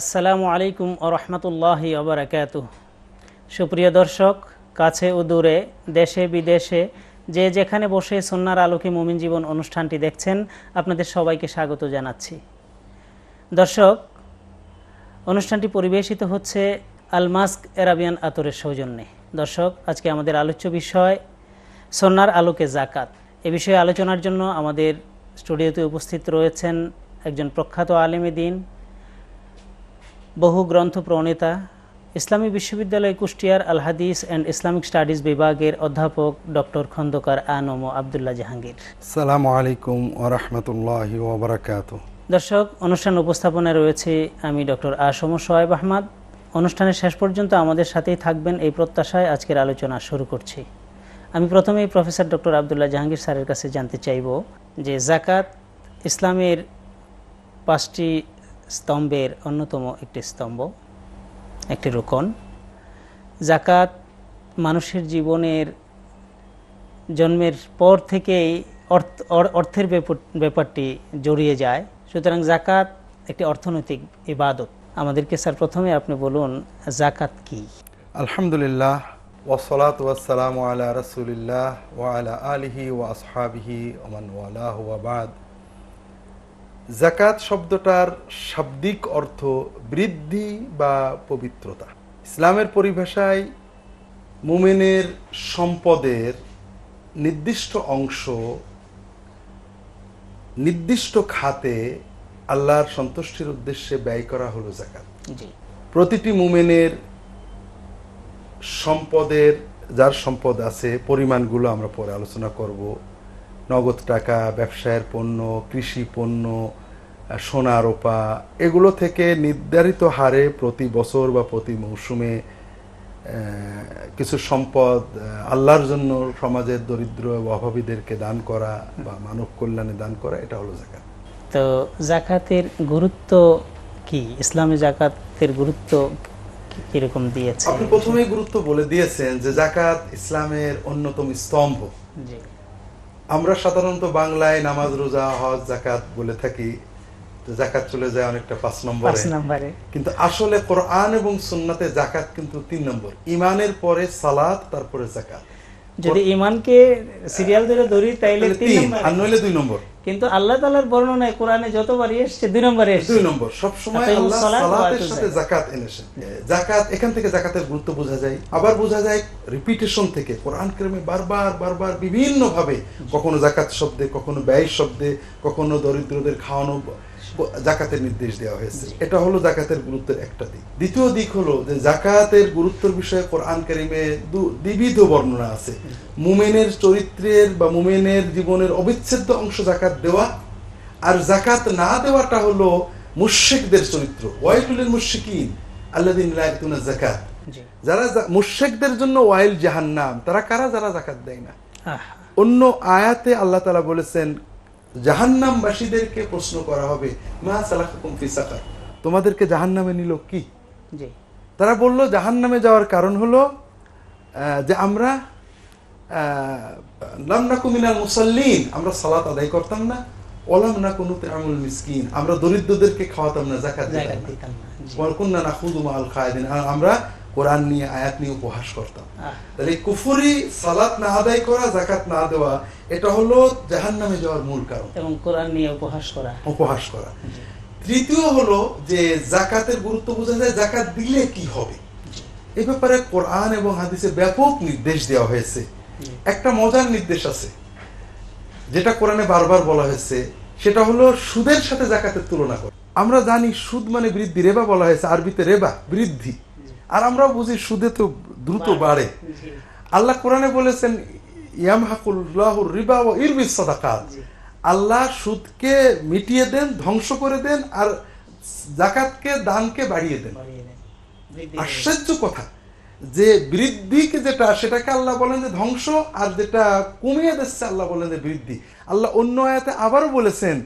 আসসালামু আলাইকুম ও রহমতুল্লাহি অবরাকাত সুপ্রিয় দর্শক, কাছে ও দূরে, দেশে, বিদেশে, যে যেখানে বসে সন্ন্যার আলোকে মুমিন জীবন অনুষ্ঠানটি দেখছেন, আপনাদের সবাইকে স্বাগত জানাচ্ছি। দর্শক, অনুষ্ঠানটি পরিবেশিত হচ্ছে আলমাস্ক এরাবিয়ান আতরের সৌজন্যে। দর্শক, আজকে আমাদের আলোচ্য বিষয় সন্ন্যার আলোকে জাকাত এ বিষয়ে আলোচনার জন্য আমাদের স্টুডিওতে উপস্থিত রয়েছেন একজন প্রখ্যাত আলেমে দিন বহু গ্রন্থ প্রণেতা ইসলামী বিশ্ববিদ্যালয় কুষ্টিয়ার আল হাদিস অ্যান্ড ইসলামিক স্টাডিজ বিভাগের অধ্যাপক ডক্টর খন্দকার আনম আবদুল্লাহ জাহাঙ্গীর। সালামু আলাইকুম ওরহমতুল্লাহ ওবরাকাত দর্শক অনুষ্ঠান উপস্থাপনায় রয়েছে আমি ডক্টর আসম সোয়েব আহমদ। অনুষ্ঠানের শেষ পর্যন্ত আমাদের সাথেই থাকবেন এই প্রত্যাশায় আজকের আলোচনা শুরু করছি। আমি প্রথমেই প্রফেসর ডক্টর আবদুল্লাহ জাহাঙ্গীর স্যারের কাছে জানতে চাইব যে জাকাত ইসলামের পাঁচটি স্তম্ভের অন্যতম একটি স্তম্ভ, একটি রোকন। জাকাত মানুষের জীবনের জন্মের পর থেকেই অর্থ অর্থের ব্যাপারটি জড়িয়ে যায়। সুতরাং জাকাত একটি অর্থনৈতিক ইবাদত। আমাদেরকে স্যার প্রথমে আপনি বলুন জাকাত কি? আলহামদুলিল্লাহ ওসলাত ওয়াসালাম আলা রসুলিল্লাহ ওয়ালা আলিহি ওয়া আসহাবিহি ওমান ওয়ালাহ ওয়াবাদ জাকাত শব্দটার শাব্দিক অর্থ বৃদ্ধি বা পবিত্রতা। ইসলামের পরিভাষায় মুমিনের সম্পদের নির্দিষ্ট অংশ নির্দিষ্ট খাতে আল্লাহর সন্তুষ্টির উদ্দেশ্যে ব্যয় করা হলো জাকাত প্রতিটি মুমেনের সম্পদের যার সম্পদ আছে পরিমাণগুলো আমরা পরে আলোচনা করব। নগদ টাকা ব্যবসায়ের পণ্য কৃষি পণ্য সোনা রূপা এগুলো থেকে নির্ধারিত হারে প্রতি বছর বা প্রতি মৌসুমে কিছু সম্পদ আল্লাহর জন্য সমাজের দরিদ্র অভাবীদেরকে দান করা বা মানব কল্যাণে দান করা এটা হলো জাকাত তো জাকাতের গুরুত্ব কি? ইসলামে জাকাতের গুরুত্ব কীরকম দিয়েছে আপনি প্রথমেই গুরুত্ব বলে দিয়েছেন যে জাকাত ইসলামের অন্যতম স্তম্ভ। জি। আমরা সাধারণত বাংলায় নামাজ রোজা হজ জাকাত বলে থাকি। জাকাত চলে যায় অনেকটা পাঁচ নম্বর। কিন্তু আসলে কোরআন এবং সুন্নাতে জাকাত কিন্তু তিন নম্বর। ইমানের পরে সালাত তারপরে জাকাত যদি ইমানকে সিরিয়াল ধরে ধরি তাইলে তিন নম্বরে। আর নইলে দুই নম্বর। কিন্তু আল্লাহ তালার বর্ণনায় কোরআনে যতবারই এসছে দুই নম্বরে এসছে। দুই নম্বর। সব সময় আল্লাহ সালাতের সাথে যাকাত। জাকাত এনেছেন জাকাত এখান থেকে জাকাতের গুরুত্ব বোঝা যায়। আবার বোঝা যায় রিপিটেশন থেকে কোরআন ক্রমে বারবার বারবার বিভিন্ন ভাবে কখনো জাকাত শব্দে কখনো ব্যয় শব্দে কখনো দরিদ্রদের খাওয়ানো জাকাতের নির্দেশ দেওয়া হয়েছে। এটা হলো জাকাতের গুরুত্বের একটা দিক। দ্বিতীয় দিক হলো যে জাকাতের গুরুত্বের বিষয়ে কোরআন কারিমে দ্বিবিধ বর্ণনা আছে। মুমেনের চরিত্রের বা মুমেনের জীবনের অবিচ্ছেদ্য অংশ জাকাত দেওয়া আর জাকাত না দেওয়াটা হলো মুশেকদের চরিত্র। ওয়াইলুলের মুশিকিন আল্লাদিন লাইতুনা জাকাত যারা মুশেকদের জন্য ওয়াইল জাহান্নাম তারা কারা যারা জাকাত দেয় না? অন্য আয়াতে আল্লাহ তালা বলেছেন জাহান্নামবাসীদেরকে প্রশ্ন করা হবে মা সালাকুম ফি তোমাদেরকে জাহান্নামে নিল কি? তারা বলল জাহান্নামে যাওয়ার কারণ হলো যে আমরা মিনাল মুসাল্লিন আমরা সালাত আদায় করতাম না। ওলাম না কোনো আমুল মিসকিন আমরা দরিদ্রদেরকে খাওয়াতাম না জাকাত দিতাম না। আমরা কোরআন নিয়ে আয়াত নিয়ে উপহাস করতাম। তাহলে কুফুরি সালাত না আদায় করা জাকাত না দেওয়া এটা হলো জাহান্নামে যাওয়ার মূল কারণ। এবং কোরআন নিয়ে উপহাস করা। উপহাস করা। তৃতীয় হলো যে জাকাতের গুরুত্ব বোঝা যায় জাকাত দিলে কি হবে? এই ব্যাপারে কোরআন এবং হাদিসে ব্যাপক নির্দেশ দেওয়া হয়েছে। একটা মজার নির্দেশ আছে যেটা কোরআনে বারবার বলা হয়েছে। সেটা হলো সুদের সাথে জাকাতের তুলনা করে। আমরা জানি সুদ মানে বৃদ্ধি রেবা বলা হয়েছে। আরবিতে রেবা বৃদ্ধি। আর আমরাও বুঝি সুদে তো দ্রুত বাড়ে। আল্লাহ কোরআনে বলেছেন ইয়ামহাকুল্লাহুর রিবা ও ইরবিস সাদাকাত। আল্লাহ সুদকে মিটিয়ে দেন ধ্বংস করে দেন আর জাকাতকে দানকে বাড়িয়ে দেন। আশ্চর্য কথা। যে বৃদ্ধিকে যেটা সেটাকে আল্লাহ বলেন যে ধ্বংস আর যেটা কমিয়ে দিচ্ছে আল্লাহ বলেন যে বৃদ্ধি। আল্লাহ অন্য আয়াতে আবারও বলেছেন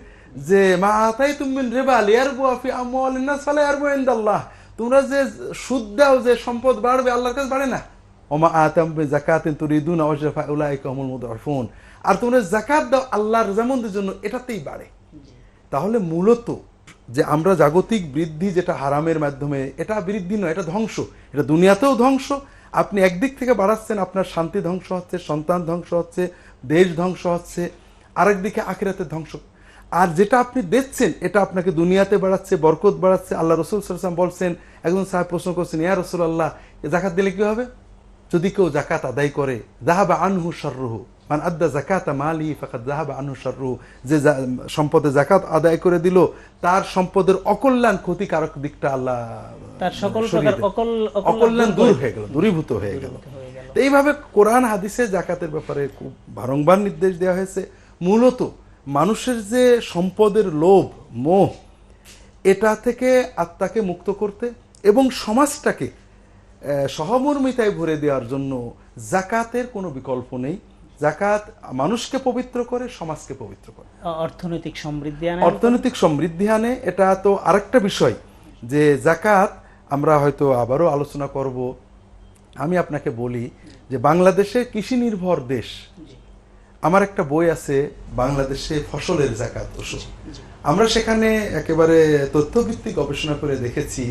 যে মা আতাই তুমি রেবা লিয়ারবু আফি আমওয়ালিন্নাস ফালা ইয়ারবু ইনদাল্লাহ। তোমরা যে সুদ দাও যে সম্পদ বাড়বে আল্লাহর কাছে বাড়ে না। ওমা আতাম বে জাকাতিন তুরিদুন আওয়াজা মুদআফুন আর তোমরা জাকাত দাও আল্লাহর জামনদের জন্য এটাতেই বাড়ে। তাহলে মূলত যে আমরা জাগতিক বৃদ্ধি যেটা হারামের মাধ্যমে এটা বৃদ্ধি নয় এটা ধ্বংস। এটা দুনিয়াতেও ধ্বংস। আপনি একদিক থেকে বাড়াচ্ছেন আপনার শান্তি ধ্বংস হচ্ছে সন্তান ধ্বংস হচ্ছে দেশ ধ্বংস হচ্ছে আরেকদিকে আখিরাতের ধ্বংস আর যেটা আপনি দেখছেন এটা আপনাকে দুনিয়াতে বাড়াচ্ছে বরকত বাড়াচ্ছে। আল্লাহ রসুল সাল্লাম বলছেন একজন সাহেব প্রশ্ন করছেন ইয়া রসুল আল্লাহ জাকাত দিলে কি হবে? যদি কেউ জাকাত আদায় করে জাহাবা আনহু সর্রহু মান আদ্দা জাকাত মালি ফাকাত জাহাবা আনহু সর্রহু যে সম্পদে জাকাত আদায় করে দিল তার সম্পদের অকল্যাণ ক্ষতিকারক দিকটা আল্লাহ তার সকল অকল্যাণ দূর হয়ে গেল দূরীভূত হয়ে গেল। এইভাবে কোরআন হাদিসে জাকাতের ব্যাপারে খুব বারংবার নির্দেশ দেওয়া হয়েছে। মূলত মানুষের যে সম্পদের লোভ মোহ এটা থেকে আত্মাকে মুক্ত করতে এবং সমাজটাকে সহমর্মিতায় ভরে দেওয়ার জন্য জাকাতের কোনো বিকল্প নেই। জাকাত মানুষকে পবিত্র করে সমাজকে পবিত্র করে। অর্থনৈতিক সমৃদ্ধি আনে অর্থনৈতিক সমৃদ্ধি আনে এটা তো আরেকটা বিষয় যে জাকাত আমরা হয়তো আবারও আলোচনা করব। আমি আপনাকে বলি যে বাংলাদেশে কৃষি নির্ভর দেশ আমার একটা বই আছে, বাংলাদেশে ফসলের জাকাত আমরা সেখানে একেবারে তথ্যভিত্তিক গবেষণা করে দেখেছি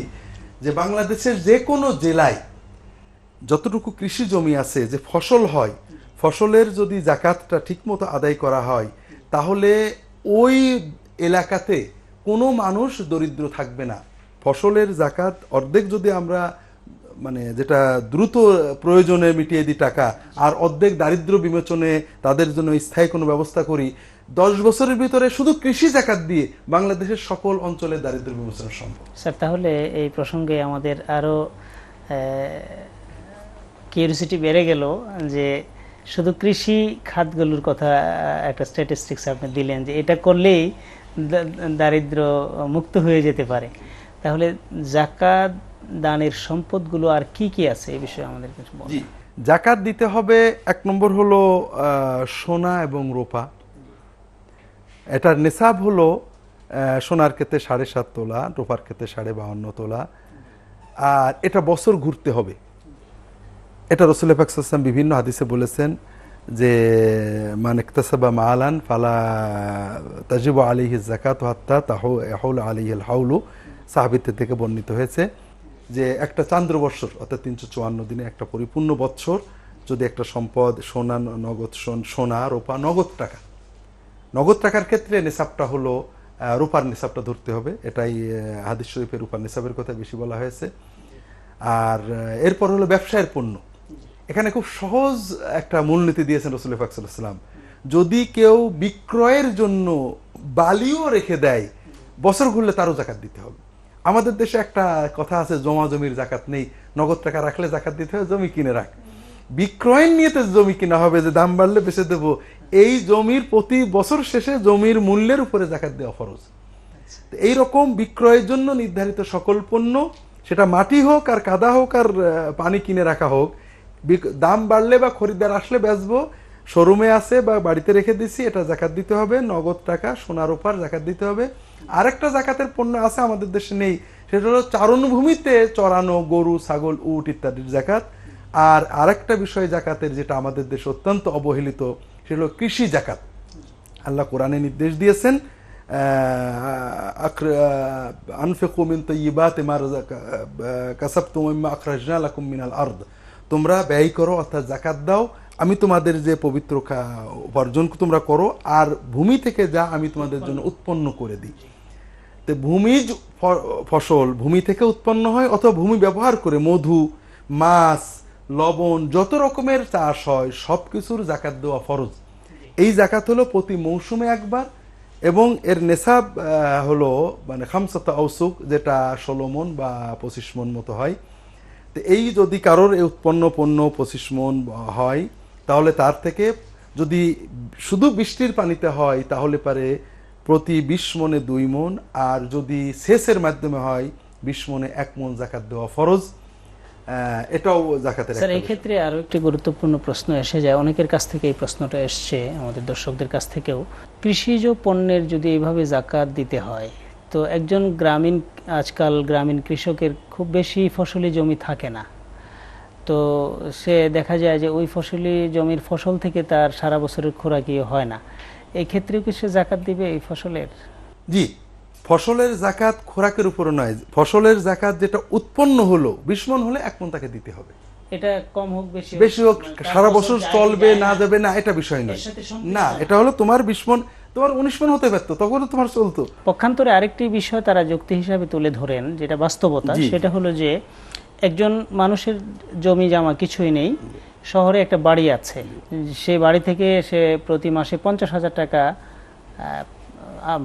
যে বাংলাদেশের যে কোনো জেলায় যতটুকু কৃষি জমি আছে, যে ফসল হয়, ফসলের যদি জাকাতটা ঠিকমতো আদায় করা হয়, তাহলে ওই এলাকাতে কোনো মানুষ দরিদ্র থাকবে না। ফসলের জাকাত অর্ধেক যদি আমরা মানে যেটা দ্রুত প্রয়োজনে মিটিয়ে দিই টাকা আর অর্ধেক দারিদ্র বিমোচনে তাদের জন্য স্থায়ী কোনো ব্যবস্থা করি, দশ বছরের ভিতরে শুধু কৃষি জাকাত দিয়ে বাংলাদেশের সকল অঞ্চলে দারিদ্র বিমোচন সম্ভব। স্যার, তাহলে এই প্রসঙ্গে আমাদের আরও কিউরিসিটি বেড়ে গেল যে শুধু কৃষি খাতগুলোর কথা একটা স্ট্যাটিস্টিক্স আপনি দিলেন যে এটা করলেই দারিদ্র মুক্ত হয়ে যেতে পারে। তাহলে জাকাত দানের সম্পদগুলো আর কি কি আছে এই বিষয়ে আমাদের কিছু বলুন। জাকাত দিতে হবে, এক নম্বর হলো সোনা এবং রোপা। এটার নেশাব হলো সোনার ক্ষেত্রে সাড়ে সাত তোলা, রোপার ক্ষেত্রে সাড়ে বাহান্ন তোলা। আর এটা বছর ঘুরতে হবে। এটা রসুল পাকসাম বিভিন্ন হাদিসে বলেছেন যে মানে ইকতাসাবা মালান ফালা তাজিব আলিহি জাকাত হাত্তা তাহু আলিহিল হাউলু সাহাবিতে থেকে বর্ণিত হয়েছে। যে একটা চান্দ্র বৎসর অর্থাৎ তিনশো চুয়ান্ন দিনে একটা পরিপূর্ণ বৎসর, যদি একটা সম্পদ, সোনা, নগদ, সোন- রূপা, নগদ টাকা। নগদ টাকার ক্ষেত্রে নেশাবটা হলো রূপার নেশাবটা ধরতে হবে। এটাই হাদিস শরীফের রূপার নেশাবের কথা বেশি বলা হয়েছে। আর এরপর হলো ব্যবসায়ের পণ্য। এখানে খুব সহজ একটা মূলনীতি দিয়েছেন রসুল ফাকসাল্লাম যদি কেউ বিক্রয়ের জন্য বালিও রেখে দেয়, বছর ঘুরলে তারও জাকাত দিতে হবে। আমাদের দেশে একটা কথা আছে, জমা জমির জাকাত নেই, নগদ টাকা রাখলে জাকাত দিতে হবে জমি কিনে রাখ। বিক্রয়ের নিয়েতে জমি কিনা হবে, যে দাম বাড়লে বেঁচে দেবো, এই জমির প্রতি বছর শেষে জমির মূল্যের উপরে জাকাত দেওয়া ফরজ। তো এইরকম বিক্রয়ের জন্য নির্ধারিত সকল পণ্য, সেটা মাটি হোক আর কাদা হোক আর পানি কিনে রাখা হোক দাম বাড়লে বা খরিদ্দার আসলে বেচবো শোরুমে আছে বা বাড়িতে রেখে দিছি, এটা জাকাত দিতে হবে, নগদ টাকা, সোনার উপর জাকাত দিতে হবে। আরেকটা জাকাতের পণ্য আছে আমাদের দেশে নেই, সেটা হলো চারণভূমিতে চড়ানো গরু, ছাগল, উট ইত্যাদির জাকাত। আর আরেকটা বিষয় জাকাতের যেটা আমাদের দেশে অত্যন্ত অবহেলিত, সেটা হলো কৃষি জাকাত। আল্লাহ কোরআনে নির্দেশ দিয়েছেন তোমরা ব্যয় করো, অর্থাৎ জাকাত দাও আমি তোমাদের যে পবিত্র উপার্জন তোমরা করো, আর ভূমি থেকে যা আমি তোমাদের জন্য উৎপন্ন করে দিই। তো ভূমিজ ফসল ভূমি থেকে উৎপন্ন হয়, অথবা ভূমি ব্যবহার করে মধু, মাছ, লবণ, যত রকমের চাষ হয় সব কিছুর জাকাত দেওয়া ফরজ। এই জাকাত হলো প্রতি মৌসুমে একবার, এবং এর নেশাব হলো মানে খামসাত আউসুক যেটা ষোলো মন বা পঁচিশ মন মতো হয়। তো এই যদি কারোর উৎপন্ন পণ্য পঁচিশ মন হয় তাহলে তার থেকে যদি শুধু বৃষ্টির পানিতে হয় তাহলে পারে প্রতি বিশ মনে দুই মন আর যদি সেচের মাধ্যমে হয় বিশ মনে এক মন জাকাত দেওয়া ফরজ। এটাও জাকাতের স্যার এই ক্ষেত্রে আরও একটি গুরুত্বপূর্ণ প্রশ্ন এসে যায়। অনেকের কাছ থেকে এই প্রশ্নটা এসছে আমাদের দর্শকদের কাছ থেকেও। কৃষিজ পণ্যের যদি এইভাবে জাকাত দিতে হয় তো একজন গ্রামীণ আজকাল গ্রামীণ কৃষকের খুব বেশি ফসলি জমি থাকে না। তো সে দেখা যায় যে ওই ফসলি জমির ফসল থেকে তার সারা বছরের খোরাকি হয় না। এক্ষেত্রেও কি সে জাকাত দিবে এই ফসলের? জি ফসলের জাকাত খোরাকের উপরে নয়। ফসলের জাকাত যেটা উৎপন্ন হলো বিশ মন হলে এক মন তাকে দিতে হবে। এটা কম হোক বেশি বেশি হোক সারা বছর চলবে না যাবে না এটা বিষয় নয়। না এটা হলো তোমার বিশ মন তোমার উনিশ মন হতে পারতো তখনও তোমার চলতো। পক্ষান্তরে আরেকটি বিষয় তারা যুক্তি হিসাবে তুলে ধরেন যেটা বাস্তবতা সেটা হলো যে একজন মানুষের জমি জামা কিছুই নেই শহরে একটা বাড়ি আছে। সেই বাড়ি থেকে সে প্রতি মাসে পঞ্চাশ হাজার টাকা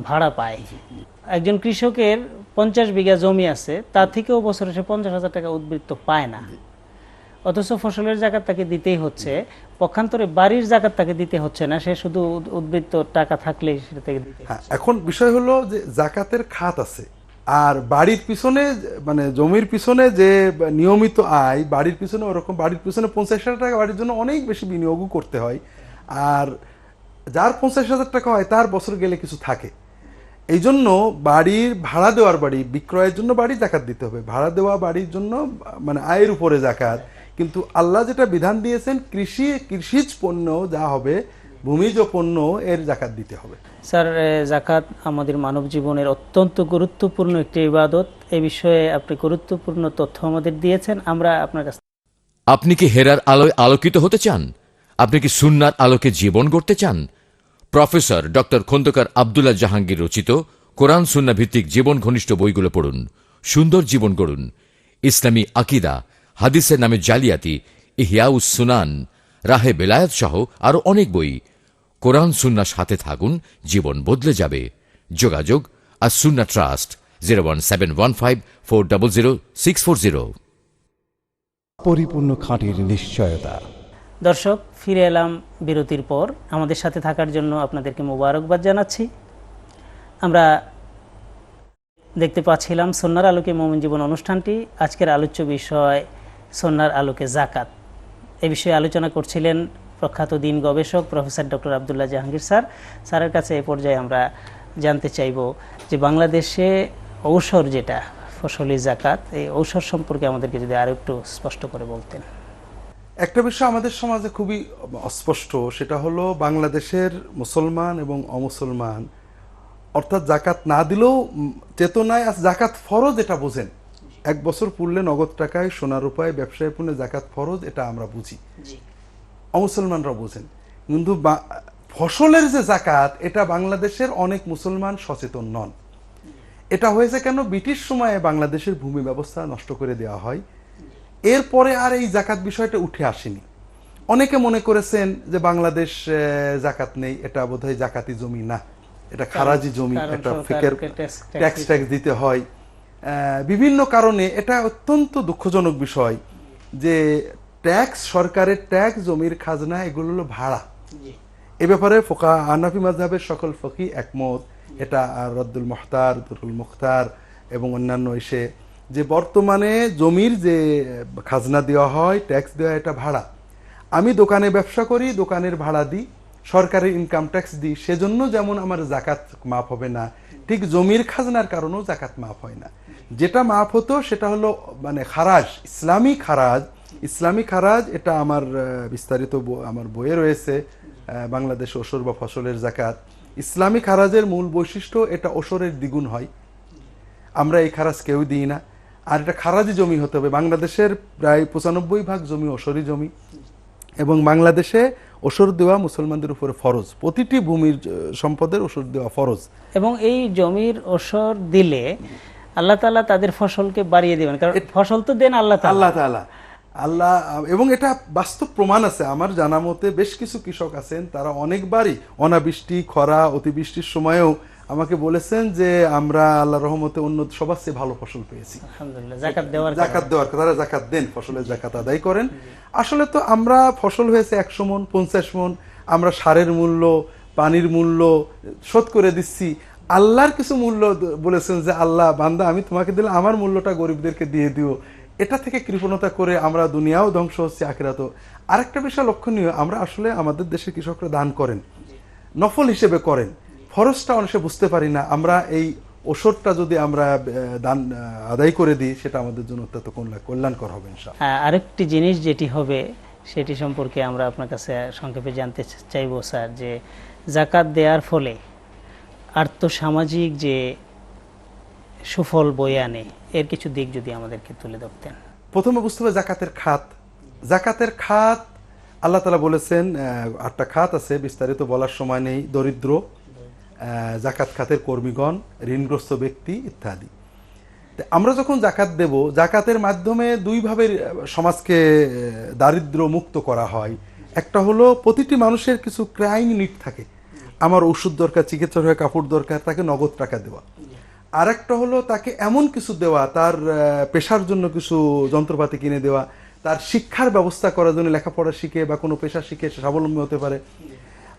ভাড়া পায়। একজন কৃষকের পঞ্চাশ বিঘা জমি আছে তার থেকেও বছরে সে পঞ্চাশ হাজার টাকা উদ্বৃত্ত পায় না। অথচ ফসলের জাকাত তাকে দিতেই হচ্ছে পক্ষান্তরে বাড়ির জাকাত তাকে দিতে হচ্ছে না সে শুধু উদ্বৃত্ত টাকা থাকলেই সেটা থেকে দিতে হ্যাঁ এখন বিষয় হলো যে জাকাতের খাত আছে। আর বাড়ির পিছনে মানে জমির পিছনে যে নিয়মিত আয়, বাড়ির পিছনে ওরকম, বাড়ির পিছনে পঞ্চাশ হাজার টাকা বাড়ির জন্য অনেক বেশি বিনিয়োগও করতে হয়। আর যার পঞ্চাশ হাজার টাকা হয়, তার বছর গেলে কিছু থাকে। এই জন্য বাড়ির ভাড়া দেওয়ার বাড়ি, বিক্রয়ের জন্য বাড়ি জাকাত দিতে হবে। ভাড়া দেওয়া বাড়ির জন্য মানে আয়ের উপরে জাকাত। কিন্তু আল্লাহ যেটা বিধান দিয়েছেন, কৃষি, কৃষিজ পণ্য যা হবে ভূমিজ পণ্য এর জাকাত দিতে হবে। স্যার জাকাত আমাদের মানব জীবনের অত্যন্ত গুরুত্বপূর্ণ একটি ইবাদত। এ বিষয়ে আপনি গুরুত্বপূর্ণ তথ্য আমাদের দিয়েছেন আমরা আপনার কাছে আপনি কি হেরার আলোয় আলোকিত হতে চান? আপনি কি সুন্নার আলোকে জীবন গড়তে চান? প্রফেসর ডক্টর খন্দকার আবদুল্লাহ জাহাঙ্গীর রচিত কোরআন সুন্না ভিত্তিক জীবন ঘনিষ্ঠ বইগুলো পড়ুন সুন্দর জীবন গড়ুন। ইসলামী আকিদা হাদিসের নামে জালিয়াতি ইহিয়াউস সুনান রাহে বেলায়াত সহ আরও অনেক বই কোরআন সুন্নার সাথে থাকুন জীবন বদলে যাবে। যোগাযোগ আর Sunnah trust zero one seven one five four double zero six four zero. পরিপূর্ণ খাঁটির নিশ্চয়তা। দর্শক ফিরে এলাম বিরতির পর। আমাদের সাথে থাকার জন্য আপনাদেরকে মোবারকবাদ জানাচ্ছি। আমরা দেখতে পাচ্ছিলাম সন্ন্যার আলোকে মোমিন জীবন অনুষ্ঠানটি। আজকের আলোচ্য বিষয় সন্ন্যার আলোকে জাকাত। এ বিষয়ে আলোচনা করছিলেন প্রখ্যাত দিন গবেষক professor doctor Abdullah Jahangir sir. স্যারের কাছে এ পর্যায়ে আমরা জানতে চাইব যে বাংলাদেশে ঔষর যেটা ফসলি জাকাত এই ঔষধ সম্পর্কে আমাদেরকে যদি আরও একটু স্পষ্ট করে বলতেন। একটা বিষয় আমাদের সমাজে খুবই অস্পষ্ট সেটা হলো বাংলাদেশের মুসলমান এবং অমুসলমান। অর্থাৎ জাকাত না দিলেও চেতনায় আজ জাকাত ফরজ এটা বোঝেন। এক বছর পূর্লে নগদ টাকায় সোনার উপায় ব্যবসায় পূর্ণে জাকাত ফরজ এটা আমরা বুঝি। অমুসলমানরা বোঝেন। কিন্তু ফসলের যে জাকাত এটা বাংলাদেশের অনেক মুসলমান সচেতন নন। এটা হয়েছে কেন? ব্রিটিশ সময়ে বাংলাদেশের ভূমি ব্যবস্থা নষ্ট করে দেওয়া হয়। এরপরে আর এই জাকাত বিষয়টা উঠে আসেনি। অনেকে মনে করেছেন যে বাংলাদেশ জাকাত নেই এটা বোধহয় জাকাতি জমি না। এটা খারাজি জমি একটা ফেকের ট্যাক্স ট্যাক্স দিতে হয়। বিভিন্ন কারণে এটা অত্যন্ত দুঃখজনক বিষয় যে ট্যাক্স সরকারের ট্যাক্স জমির খাজনা এগুলো হলো ভাড়া। এ ব্যাপারে ফোকা আনাফি মাযহাবের সকল ফকি একমত। এটা রদ্দুল মুখতার দুরুল মুখতার এবং অন্যান্য এসে যে বর্তমানে জমির যে খাজনা দেওয়া হয় ট্যাক্স দেওয়া এটা ভাড়া। আমি দোকানে ব্যবসা করি দোকানের ভাড়া দিই সরকারের ইনকাম ট্যাক্স দিই সেজন্য যেমন আমার জাকাত মাফ হবে না ঠিক জমির খাজনার কারণেও জাকাত মাফ হয় না। যেটা মাফ হতো সেটা হলো মানে খারাজ ইসলামী খারাজ ইসলামী খারাজ এটা আমার বিস্তারিত আমার বইয়ে রয়েছে বাংলাদেশ ওসর বা ফসলের জাকাত ইসলামী খারাজের মূল বৈশিষ্ট্য এটা ওসরের দ্বিগুণ হয়। আমরা এই খারাজ কেউ দিই না। আর এটা খারাজি জমি হতে হবে। বাংলাদেশের প্রায় পঁচানব্বই ভাগ জমি ওসরি জমি। এবং বাংলাদেশে ওসর দেওয়া মুসলমানদের উপরে ফরজ। প্রতিটি ভূমির সম্পদের ওসর দেওয়া ফরজ। এবং এই জমির ওসর দিলে আল্লাহ তাআলা তাদের ফসলকে বাড়িয়ে দেবেন। কারণ ফসল তো দেন আল্লাহ আল্লাহ আল্লাহ এবং এটা বাস্তব প্রমাণ আছে। আমার জানা মতে বেশ কিছু কৃষক আছেন তারা অনেকবারই অনাবৃষ্টি খরা অতিবৃষ্টির সময়েও আমাকে বলেছেন যে আমরা আল্লাহ রহমতে অন্য সবার চেয়ে ভালো ফসল পেয়েছি। জাকাত দেওয়ার তারা জাকাত দেন ফসলের জাকাত আদায় করেন। আসলে তো আমরা ফসল হয়েছে একশো মন পঞ্চাশ মন আমরা সারের মূল্য পানির মূল্য শোধ করে দিচ্ছি। আল্লাহর কিছু মূল্য বলেছেন যে আল্লাহ বান্দা আমি তোমাকে দিলে আমার মূল্যটা গরিবদেরকে দিয়ে দিও। এটা থেকে কৃপণতা করে আমরা দুনিয়াও ধ্বংস হচ্ছে আখেরাতও। আরেকটা বিষয় লক্ষণীয় আমরা আসলে আমাদের দেশের কৃষকরা দান করেন নফল হিসেবে করেন। ফরজটা অনেকে বুঝতে পারি না আমরা এই ওষুধটা যদি আমরা দান আদায় করে দিই সেটা আমাদের জন্য অত্যন্ত কল্যাণ- কল্যাণকর হবে হ্যাঁ, আরেকটি জিনিস যেটি হবে সেটি সম্পর্কে আমরা আপনার কাছে সংক্ষেপে জানতে চাইব স্যার যে জাকাত দেওয়ার ফলে আর্থসামাজিক যে সুফল বয়ে আনে। এর কিছু দিক যদি আমাদেরকে তুলে ধরতেন। প্রথমে বুঝতে হবে জাকাতের খাত। জাকাতের খাত, আল্লাহ তালা বলেছেন আটটা খাত আছে, বিস্তারিত বলার সময় নেই, দরিদ্র জাকাত খাতের কর্মীগণ, ঋণগ্রস্ত ব্যক্তি ইত্যাদি। আমরা যখন জাকাত দেব, জাকাতের মাধ্যমে দুইভাবে সমাজকে দারিদ্র মুক্ত করা হয়। একটা হলো, প্রতিটি মানুষের কিছু ক্রাইং নিট থাকে। আমার ওষুধ দরকার, চিকিৎসার হয়ে কাপড় দরকার, তাকে নগদ টাকা দেওয়া। আরেকটা হলো তাকে এমন কিছু দেওয়া, তার পেশার জন্য কিছু যন্ত্রপাতি কিনে দেওয়া, তার শিক্ষার ব্যবস্থা করার জন্য লেখাপড়া শিখে বা কোনো পেশা শিখে স্বাবলম্বী হতে পারে।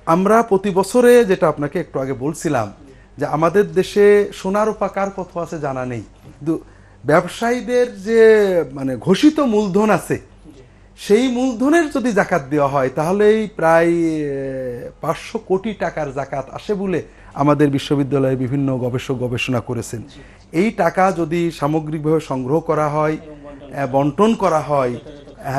আমরা প্রতি বছরে যেটা আপনাকে একটু আগে বলছিলাম যে আমাদের দেশে সোনার কার কত আছে জানা নেই। কিন্তু ব্যবসায়ীদের যে মানে ঘোষিত মূলধন আছে সেই মূলধনের যদি জাকাত দেওয়া হয়, তাহলেই প্রায় পাঁচশো কোটি টাকার জাকাত আসে বলে আমাদের বিশ্ববিদ্যালয়ে বিভিন্ন গবেষক গবেষণা করেছেন। এই টাকা যদি সামগ্রিকভাবে সংগ্রহ করা হয় বন্টন করা হয়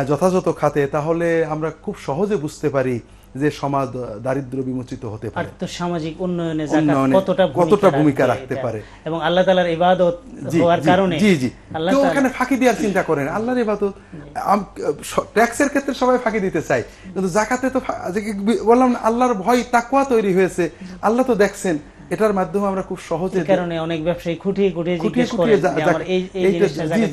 যথাযথ খাতে, তাহলে আমরা খুব সহজে বুঝতে পারি যে সমাজ দারিদ্র বিমোচিত হতে পারে। আর্থসামাজিক উন্নয়নে কতটা কতটা ভূমিকা রাখতে পারে। এবং আল্লাহ তাআলার ইবাদত জি, হওয়ার জি, কারণে জি জি। কেউ ওখানে ফাঁকি দেওয়ার চিন্তা করেন আল্লাহর ইবাদত ট্যাক্সের ক্ষেত্রে সবাই ফাঁকি দিতে চায়। কিন্তু জাকাতে তো বললাম আল্লাহর ভয় তাকুয়া তৈরি হয়েছে। আল্লাহ তো দেখছেন। এটার মাধ্যমে আমরা খুব সহজে কারণে অনেক ব্যবসায়ী খুটিয়ে খুটিয়ে জিজ্ঞেস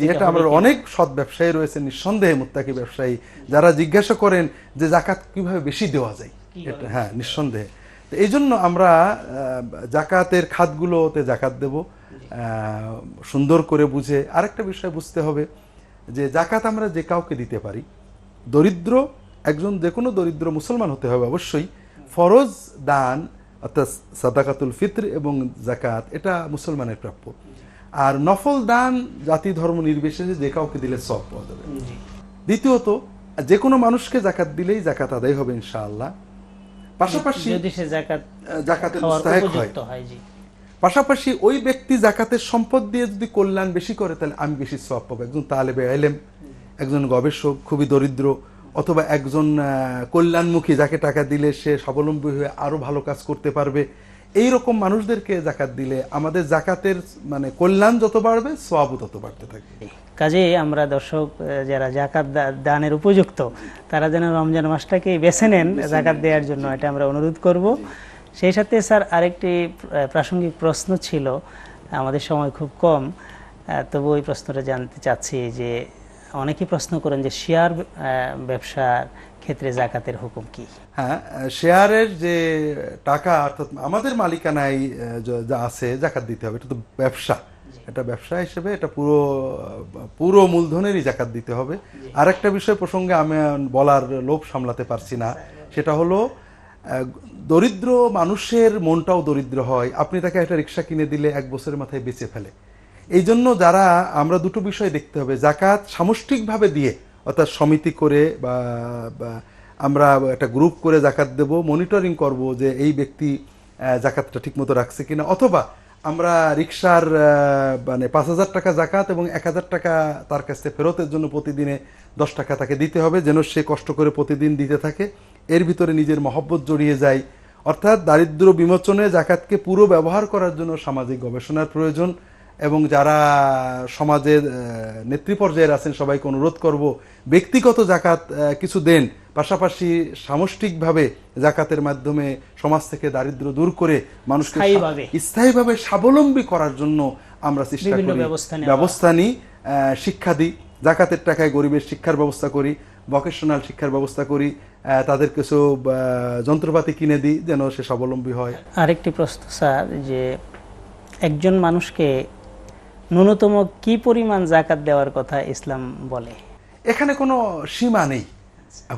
জি এটা আমরা অনেক সৎ ব্যবসায়ী রয়েছে নিঃসন্দেহে মুত্তাকি ব্যবসায়ী যারা জিজ্ঞাসা করেন যে জাকাত কীভাবে বেশি দেওয়া যায়। এটা হ্যাঁ নিঃসন্দেহে। তো এই জন্য আমরা জাকাতের খাতগুলোতে জাকাত দেব। আহ, সুন্দর করে বুঝে আরেকটা বিষয় বুঝতে হবে যে জাকাত আমরা যে কাউকে দিতে পারি দরিদ্র একজন যে কোনো দরিদ্র মুসলমান হতে হবে অবশ্যই। ফরজ দান অর্থাৎ সাদাকাতুল ফিত্র এবং জাকাত এটা মুসলমানের প্রাপ্য। আর নফল দান জাতি ধর্ম নির্বিশেষে যে কাউকে দিলে সব পাওয়া যাবে। দ্বিতীয়ত যে কোনো মানুষকে জাকাত দিলেই জাকাত আদায় হবে ইনশাআল্লাহ। পাশাপাশি যদি সে জাকাত হয়। পাশাপাশি ওই ব্যক্তি জাকাতের সম্পদ দিয়ে যদি কল্যাণ বেশি করে তাহলে আমি বেশি সব পাবো। একজন তালেবে এলেম একজন গবেষক খুবই দরিদ্র অথবা একজন কল্যাণমুখী যাকে টাকা দিলে সে স্বাবলম্বী হয়ে আরও ভালো কাজ করতে পারবে। এই রকম মানুষদেরকে জাকাত দিলে আমাদের জাকাতের মানে কল্যাণ যত বাড়বে সবও তত বাড়তে থাকবে কাজে আমরা দর্শক যারা জাকাত দানের উপযুক্ত তারা যেন রমজান মাসটাকেই বেছে নেন জাকাত দেওয়ার জন্য এটা আমরা অনুরোধ করব। সেই সাথে স্যার আরেকটি প্রাসঙ্গিক প্রশ্ন ছিল আমাদের সময় খুব কম তবু ওই প্রশ্নটা জানতে চাচ্ছি যে অনেকেই প্রশ্ন করেন যে শেয়ার ব্যবসার ক্ষেত্রে জাকাতের হুকুম কি? হ্যাঁ শেয়ারের যে টাকা অর্থাৎ আমাদের মালিকানায় যা আছে জাকাত দিতে হবে। এটা তো ব্যবসা। এটা ব্যবসা হিসেবে এটা পুরো পুরো মূলধনেরই জাকাত দিতে হবে। আর একটা বিষয় প্রসঙ্গে আমি বলার লোভ সামলাতে পারছি না। সেটা হলো দরিদ্র মানুষের মনটাও দরিদ্র হয়। আপনি তাকে একটা রিক্সা কিনে দিলে এক বছরের মাথায় বেঁচে ফেলে। এই জন্য যারা আমরা দুটো বিষয় দেখতে হবে জাকাত সামষ্টিকভাবে দিয়ে, অর্থাৎ সমিতি করে বা আমরা একটা গ্রুপ করে জাকাত দেব, মনিটরিং করব যে এই ব্যক্তি জাকাতটা ঠিকমতো রাখছে কিনা, অথবা আমরা রিক্সার মানে পাঁচ হাজার টাকা জাকাত এবং এক হাজার টাকা তার কাছ ফেরতের জন্য প্রতিদিনে দশ টাকা তাকে দিতে হবে, যেন সে কষ্ট করে প্রতিদিন দিতে থাকে। এর ভিতরে নিজের মহব্বত জড়িয়ে যায়। অর্থাৎ দারিদ্র বিমোচনে জাকাতকে পুরো ব্যবহার করার জন্য সামাজিক গবেষণার প্রয়োজন। এবং যারা সমাজের আহ, নেতৃ পর্যায়ের আছেন সবাইকে অনুরোধ করব ব্যক্তিগত জাকাত কিছু দেন। পাশাপাশি সামষ্টিকভাবে জাকাতের মাধ্যমে সমাজ থেকে দারিদ্র দূর করে মানুষকে স্থায়ীভাবে। স্বাবলম্বী করার জন্য আমরা চেষ্টা করি। ব্যবস্থা নিই শিক্ষা দিই জাকাতের টাকায় গরিবের শিক্ষার ব্যবস্থা করি ভকেশনাল শিক্ষার ব্যবস্থা করি তাদের কিছু যন্ত্রপাতি কিনে দিই যেন সে স্বাবলম্বী হয়। আরেকটি প্রশ্ন স্যার যে একজন মানুষকে ন্যূনতম কি পরিমাণ জাকাত দেওয়ার কথা ইসলাম বলে? এখানে কোনো সীমা নেই।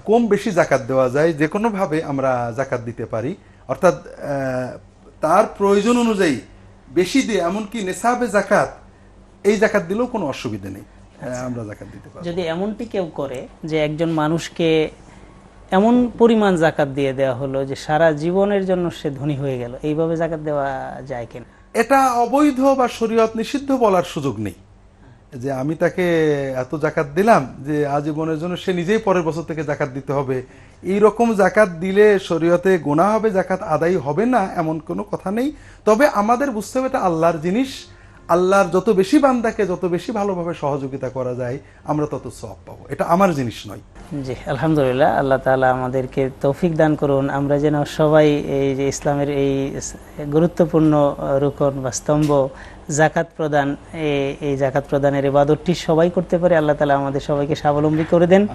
কম বেশি জাকাত দেওয়া যায় যে কোনোভাবে আমরা জাকাত দিতে পারি। অর্থাৎ তার প্রয়োজন অনুযায়ী বেশি দিয়ে এমনকি নেশাবে জাকাত এই জাকাত দিলেও কোনো অসুবিধা নেই। আমরা জাকাত দিতে পারি যদি এমনটি কেউ করে যে একজন মানুষকে এমন পরিমাণ জাকাত দিয়ে দেওয়া হলো যে সারা জীবনের জন্য সে ধনী হয়ে গেল এইভাবে জাকাত দেওয়া যায় কিনা? এটা অবৈধ বা শরীয়ত নিষিদ্ধ বলার সুযোগ নেই। যে আমি তাকে এত জাকাত দিলাম যে আজীবনের জন্য সে নিজেই পরের বছর থেকে জাকাত দিতে হবে। এই রকম জাকাত দিলে শরীয়তে গোনা হবে, জাকাত আদায় হবে না, এমন কোনো কথা নেই। তবে আমাদের বুঝতে হবে এটা আল্লাহর জিনিস। আল্লাহর যত বেশি বান্দাকে যত বেশি ভালোভাবে সহযোগিতা করা যায়, আমরা তত সব পাবো। এটা আমার জিনিস নয়। জি আলহামদুলিল্লাহ আল্লাহ তালা আমাদেরকে তৌফিক দান করুন। আমরা যেন সবাই এই যে ইসলামের এই গুরুত্বপূর্ণ রুকন বা স্তম্ভ জাকাত প্রদান এই- এই জাকাত প্রদানের ইবাদতটি সবাই করতে পারে। আল্লাহ তালা আমাদের সবাইকে স্বাবলম্বী করে দেন।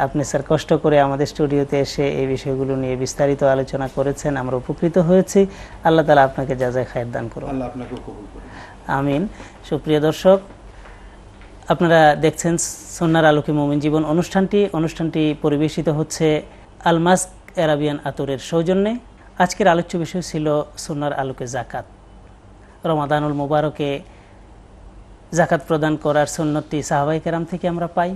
আপনি স্যার কষ্ট করে আমাদের স্টুডিওতে এসে এই বিষয়গুলো নিয়ে বিস্তারিত আলোচনা করেছেন। আমরা উপকৃত হয়েছি। আল্লাহ তালা আপনাকে যা যা খায়ের দান করুন। আমিন। সুপ্রিয় দর্শক আপনারা দেখছেন সন্ন্যার আলোকে মোমিন জীবন অনুষ্ঠানটি। অনুষ্ঠানটি পরিবেশিত হচ্ছে আলমাস্ক অ্যারাবিয়ান আতরের সৌজন্যে। আজকের আলোচ্য বিষয় ছিল সন্ন্যার আলোকে জাকাত। রমাদানুল মুবারকে জাকাত প্রদান করার সন্ন্যতটি সাহাবাই কেরাম থেকে আমরা পাই।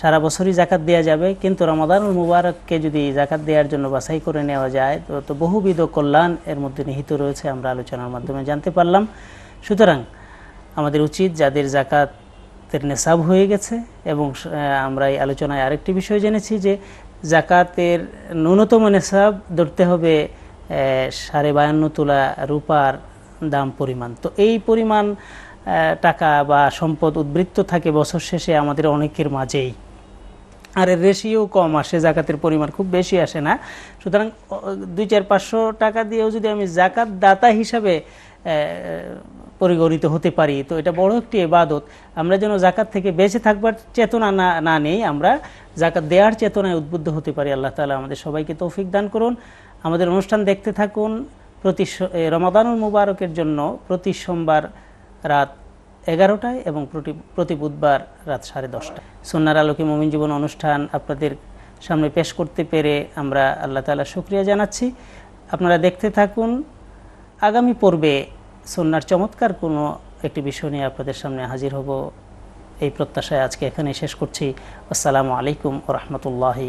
সারা বছরই জাকাত দেওয়া যাবে, কিন্তু রমাদানুল মুবারককে যদি জাকাত দেওয়ার জন্য বাছাই করে নেওয়া যায়, তো তো বহুবিধ কল্যাণ এর মধ্যে নিহিত রয়েছে, আমরা আলোচনার মাধ্যমে জানতে পারলাম। সুতরাং আমাদের উচিত যাদের জাকাতের নেশাব হয়ে গেছে এবং আমরা এই আলোচনায় আরেকটি বিষয় জেনেছি যে জাকাতের ন্যূনতম নেশাব ধরতে হবে সাড়ে বায়ান্ন তোলা রূপার দাম পরিমাণ। তো এই পরিমাণ টাকা বা সম্পদ উদ্বৃত্ত থাকে বছর শেষে আমাদের অনেকের মাঝেই। আর এর রেশিও কম আসে জাকাতের পরিমাণ খুব বেশি আসে না। সুতরাং দুই চার পাঁচশো টাকা দিয়েও যদি আমি জাকাত দাতা হিসাবে পরিগণিত হতে পারি। তো এটা বড় একটি এবাদত আমরা যেন জাকাত থেকে বেঁচে থাকবার চেতনা না না নেই, আমরা জাকাত দেওয়ার চেতনায় উদ্বুদ্ধ হতে পারি। আল্লাহ তাআলা আমাদের সবাইকে তৌফিক দান করুন। আমাদের অনুষ্ঠান দেখতে থাকুন। প্রতি রমাদানুল মুবারকের জন্য প্রতি সোমবার রাত এগারোটায় এবং প্রতি প্রতি বুধবার রাত সাড়ে দশটায়। সন্ন্যার আলোকে মমিন জীবন অনুষ্ঠান আপনাদের সামনে পেশ করতে পেরে আমরা আল্লাহ তাআলা শুক্রিয়া জানাচ্ছি। আপনারা দেখতে থাকুন। আগামী পর্বে সন্ন্যার চমৎকার কোনো একটি বিষয় নিয়ে আপনাদের সামনে হাজির হব। এই প্রত্যাশায় আজকে এখানে শেষ করছি। আসসালামু আলাইকুম ও রহমতুল্লাহি